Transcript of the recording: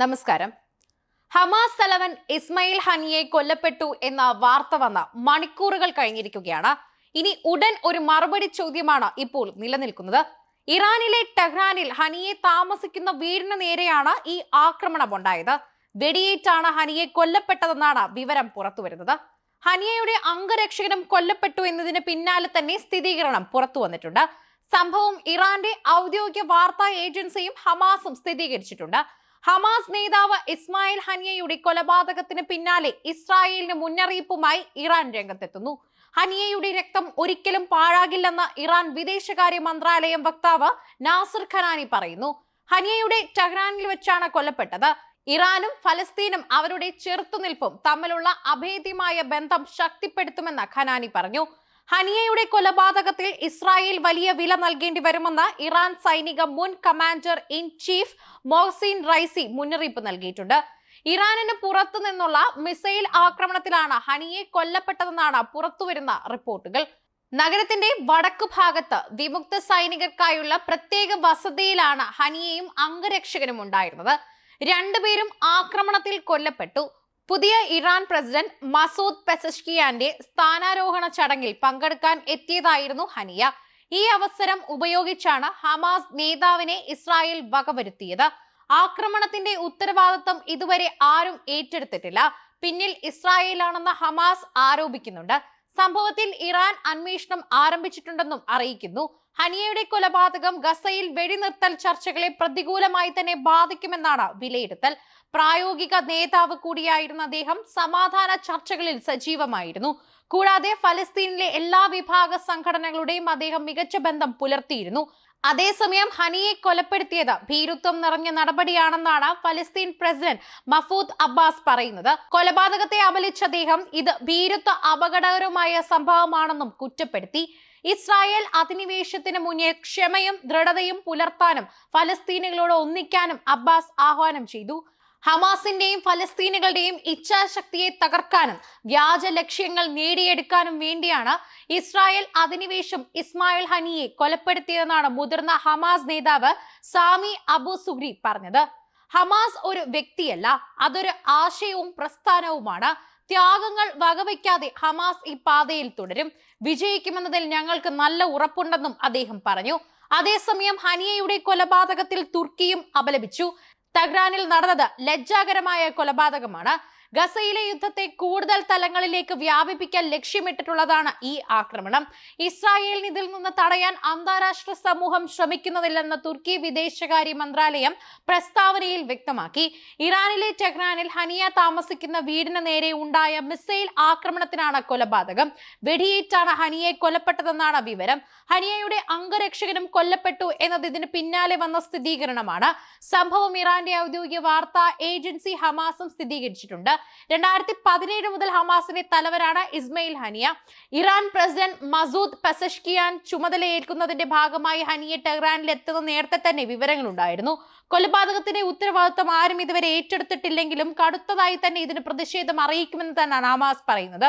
നമസ്കാരം. ഹമാസ് തലവൻ ഇസ്മയിൽ ഹനിയെ കൊല്ലപ്പെട്ടു എന്ന വാർത്ത വന്ന മണിക്കൂറുകൾ കഴിഞ്ഞിരിക്കുകയാണ്. ഇനി ഉടൻ ഒരു മറുപടി ചോദ്യമാണ് ഇപ്പോൾ നിലനിൽക്കുന്നത്. ഇറാനിലെ ടെഹ്റാനിൽ ഹനിയെ താമസിക്കുന്ന വീടിന് നേരെയാണ് ഈ ആക്രമണം ഉണ്ടായത് വെടിയേറ്റാണ് ഹനിയെ കൊല്ലപ്പെട്ടതെന്നാണ് വിവരം പുറത്തുവരുന്നത്. ഹനിയയുടെ അംഗരക്ഷകനും കൊല്ലപ്പെട്ടു എന്നതിന് പിന്നാലെ തന്നെ സ്ഥിരീകരണം പുറത്തു വന്നിട്ടുണ്ട്. സംഭവം ഇറാന്റെ ഔദ്യോഗിക വാർത്താ ഏജൻസിയും ഹമാസും സ്ഥിരീകരിച്ചിട്ടുണ്ട്. ഹമാസ് നേതാവ് ഇസ്മായിൽ ഹനിയയുടെ കൊലപാതകത്തിന് പിന്നാലെ ഇസ്രായേലിന് മുന്നറിയിപ്പുമായി ഇറാൻ രംഗത്തെത്തുന്നു. ഹനിയയുടെ രക്തം ഒരിക്കലും പാഴാകില്ലെന്ന് ഇറാൻ വിദേശകാര്യ മന്ത്രാലയം വക്താവ് നാസിർ ഖനാനി പറയുന്നു. ഹനിയയുടെ ടെഹ്റാനിൽ വെച്ചാണ് കൊല്ലപ്പെട്ടത്. ഇറാനും ഫലസ്തീനും അവരുടെ ചെറുത്തുനിൽപ്പും തമ്മിലുള്ള അഭേദ്യമായ ബന്ധം ശക്തിപ്പെടുത്തുമെന്ന് ഖനാനി പറഞ്ഞു. ഹനിയയുടെ കൊലപാതകത്തിൽ ഇസ്രായേൽ വലിയ വില നൽകേണ്ടി വരുമെന്ന് ഇറാൻ സൈനിക മുൻ commander in chief Mohsen Rezaei മുന്നറിയിപ്പ് നൽകിയിട്ടുണ്ട്. ഇറാനിന് പുറത്തു നിന്നുള്ള മിസൈൽ ആക്രമണത്തിലാണ് ഹനിയെ കൊല്ലപ്പെട്ടതെന്നാണ് പുറത്തുവരുന്ന റിപ്പോർട്ടുകൾ. നഗരത്തിന്റെ വടക്കു ഭാഗത്ത് വിമുക്ത സൈനികർക്കായുള്ള പ്രത്യേക വസതിയിലാണ് ഹനിയയും അംഗരക്ഷകനും ഉണ്ടായിരുന്നത്. രണ്ടുപേരും ആക്രമണത്തിൽ കൊല്ലപ്പെട്ടു. പുതിയ ഇറാൻ പ്രസിഡന്റ് മസൂദ് പെസഷ്കിയാന്റെ സ്ഥാനാരോഹണ ചടങ്ങിൽ പങ്കെടുക്കാൻ എത്തിയതായിരുന്നു ഹനിയ. ഈ അവസരം ഉപയോഗിച്ചാണ് ഹമാസ് നേതാവിനെ ഇസ്രായേൽ വകവരുത്തിയത്. ആക്രമണത്തിന്റെ ഉത്തരവാദിത്വം ഇതുവരെ ആരും ഏറ്റെടുത്തിട്ടില്ല. പിന്നിൽ ഇസ്രായേലാണെന്ന് ഹമാസ് ആരോപിക്കുന്നുണ്ട്. സംഭവത്തിൽ ഇറാൻ അന്വേഷണം ആരംഭിച്ചിട്ടുണ്ടെന്നും അറിയിക്കുന്നു. ഹനിയയുടെ കൊലപാതകം ഗസയിൽ വെടിനിർത്തൽ ചർച്ചകളെ പ്രതികൂലമായി തന്നെ ബാധിക്കുമെന്നാണ് വിലയിരുത്തൽ. പ്രായോഗിക നേതാവ് കൂടിയായിരുന്ന അദ്ദേഹം സമാധാന ചർച്ചകളിൽ സജീവമായിരുന്നു. കൂടാതെ ഫലസ്തീനിലെ എല്ലാ വിഭാഗ സംഘടനകളുടെയും അദ്ദേഹം മികച്ച ബന്ധം പുലർത്തിയിരുന്നു. അതേസമയം ഹനിയെ കൊലപ്പെടുത്തിയത് ഭീരുത്വം നിറഞ്ഞ നടപടിയാണെന്നാണ് ഫലസ്തീൻ പ്രസിഡന്റ് മഫൂദ് അബ്ബാസ് പറയുന്നത്. കൊലപാതകത്തെ അപലിച്ച അദ്ദേഹം ഇത് ഭീരുത്വ അപകടകരമായ സംഭവമാണെന്നും കുറ്റപ്പെടുത്തി. ഇസ്രായേൽ അധിനിവേശത്തിന് മുന്നിൽ ക്ഷമയും ദൃഢതയും പുലർത്താനും ഫലസ്തീനുകളോട് ഒന്നിക്കാനും അബ്ബാസ് ആഹ്വാനം ചെയ്തു. ഹമാസിന്റെയും ഫലസ്തീനുകളുടെയും ഇച്ഛാശക്തിയെ തകർക്കാനും വ്യാജ ലക്ഷ്യങ്ങൾ നേടിയെടുക്കാനും വേണ്ടിയാണ് ഇസ്രായേൽ അധിനിവേശം ഇസ്മായിൽ ഹനിയെ കൊലപ്പെടുത്തിയതെന്നാണ് മുതിർന്ന ഹമാസ് നേതാവ് സാമി അബു സുഗ്രി പറഞ്ഞത്. ഹമാസ് ഒരു വ്യക്തിയല്ല അതൊരു ആശയവും പ്രസ്ഥാനവുമാണ്. ത്യാഗങ്ങൾ വകവയ്ക്കാതെ ഹമാസ് ഈ പാതയിൽ തുടരും. വിജയിക്കുമെന്നതിൽ ഞങ്ങൾക്ക് നല്ല ഉറപ്പുണ്ടെന്നും അദ്ദേഹം പറഞ്ഞു. അതേസമയം ഹനിയയുടെ കൊലപാതകത്തിൽ തുർക്കിയും അപലപിച്ചു. തഗ്രാനിൽ നടന്നത് ലജ്ജാകരമായ കൊലപാതകമാണ്. ഗസയിലെ യുദ്ധത്തെ കൂടുതൽ തലങ്ങളിലേക്ക് വ്യാപിപ്പിക്കാൻ ലക്ഷ്യമിട്ടിട്ടുള്ളതാണ് ഈ ആക്രമണം. ഇസ്രായേലിന് ഇതിൽ നിന്ന് തടയാൻ അന്താരാഷ്ട്ര സമൂഹം ശ്രമിക്കുന്നില്ലെന്ന് തുർക്കി വിദേശകാര്യ മന്ത്രാലയം പ്രസ്താവനയിൽ വ്യക്തമാക്കി. ഇറാനിലെ ടെഹ്റാനിൽ ഹനിയ താമസിക്കുന്ന വീടിന് നേരെ ഉണ്ടായ മിസൈൽ ആക്രമണത്തിനാണ് കൊലപാതകം. വെടിയേറ്റാണ് ഹനിയെ കൊല്ലപ്പെട്ടതെന്നാണ് വിവരം. ഹനിയയുടെ അംഗരക്ഷകനും കൊല്ലപ്പെട്ടു എന്നത് ഇതിന് പിന്നാലെ വന്ന സ്ഥിരീകരണമാണ്. സംഭവം ഇറാന്റെ ഔദ്യോഗിക വാർത്താ ഏജൻസി ഹമാസും സ്ഥിരീകരിച്ചിട്ടുണ്ട്. രണ്ടായിരത്തി പതിനേഴ് മുതൽ ഹമാസിന്റെ തലവനാണ് Ismail Haniyeh. Iran president Masoud Pezeshkian ചുമതലയേൽക്കുന്നതിന്റെ ഭാഗമായി ഹനിയെ ടെഹ്റാനിൽ എത്തുന്ന നേരത്തെ തന്നെ വിവരങ്ങളുണ്ടായിരുന്നു. കൊലപാതകത്തിന്റെ ഉത്തരവാദിത്വം ആരും ഇതുവരെ ഏറ്റെടുത്തിട്ടില്ലെങ്കിലും കടുത്തതായി തന്നെ ഇതിന് പ്രതിഷേധം അറിയിക്കുമെന്ന് തന്നെയാണ് ഹമാസ് പറയുന്നത്.